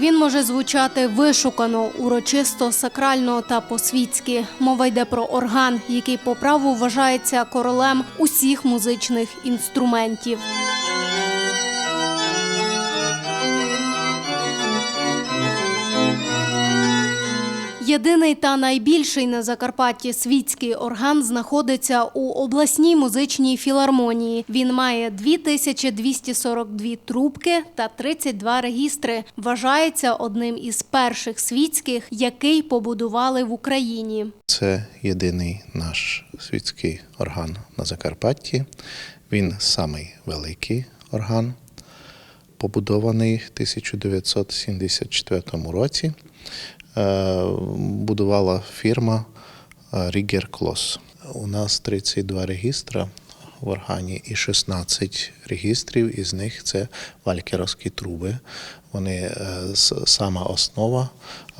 Він може звучати вишукано, урочисто, сакрально та по-світськи. Мова йде про орган, який по праву вважається королем усіх музичних інструментів. Єдиний та найбільший на Закарпатті світський орган знаходиться у обласній музичній філармонії. Він має 2242 трубки та 32 регістри. Вважається одним із перших світських, який побудували в Україні. Це єдиний наш світський орган на Закарпатті. Він самий великий орган, побудований в 1974 році. Е, Будувала фірма Рігер Клос. У нас 32 регістра в органі і 16 регістрів, із них це валькеровські труби. Вони е, сама основа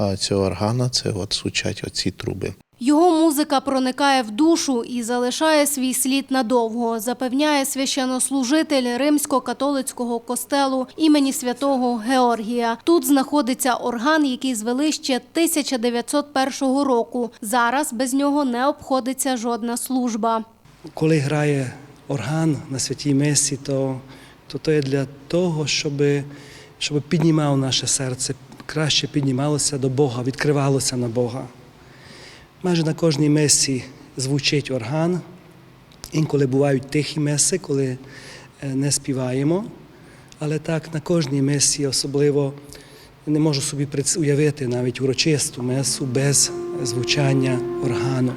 е, цього органа це от звучать оці труби. Його музика проникає в душу і залишає свій слід надовго, запевняє священнослужитель римсько-католицького костелу імені святого Георгія. Тут знаходиться орган, який звели ще 1901 року. Зараз без нього не обходиться жодна служба. Коли грає орган на святій месі, то, то, то є для того, щоб, щоб піднімав наше серце, краще піднімалося до Бога, відкривалося на Бога. Майже на кожній месі звучить орган. Інколи бувають тихі меси, коли е, не співаємо. Але так на кожній месі особливо не можу собі уявити навіть урочисту месу без звучання органу.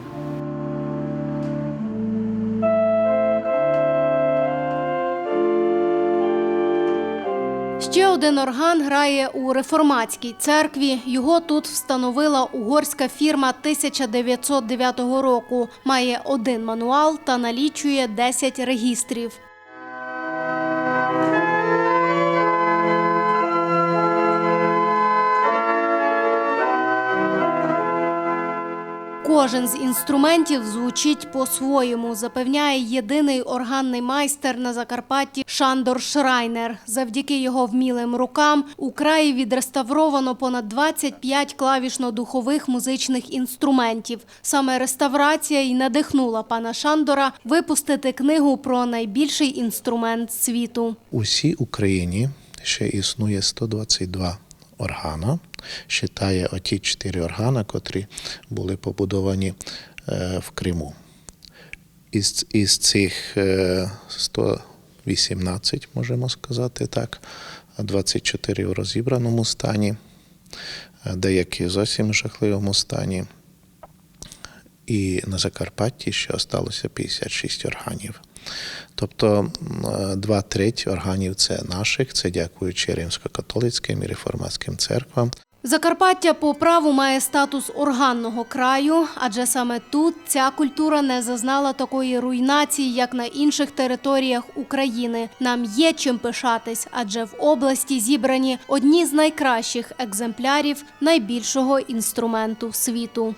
Ще один орган грає у реформатській церкві. Його тут встановила угорська фірма 1909 року. Має один мануал та налічує 10 регістрів. Кожен з інструментів звучить по-своєму, запевняє єдиний органний майстер на Закарпатті Шандор Шрайнер. Завдяки його вмілим рукам у краї відреставровано понад 25 клавішно-духових музичних інструментів. Саме реставрація й надихнула пана Шандора випустити книгу про найбільший інструмент світу. Усій Україні ще існує 122 органа. Считає оті чотири органа, котрі були побудовані е, в Криму. Із, із цих е, 118, можемо сказати так, 24 в розібраному стані, е, деякі зовсім в жахливому стані. І на Закарпатті ще осталося 56 органів. Тобто два треті органів це наших, це дякуючи римсько-католицьким і реформатським церквам. Закарпаття по праву має статус органного краю, адже саме тут ця культура не зазнала такої руйнації, як на інших територіях України. Нам є чим пишатись, адже в області зібрані одні з найкращих екземплярів найбільшого інструменту світу.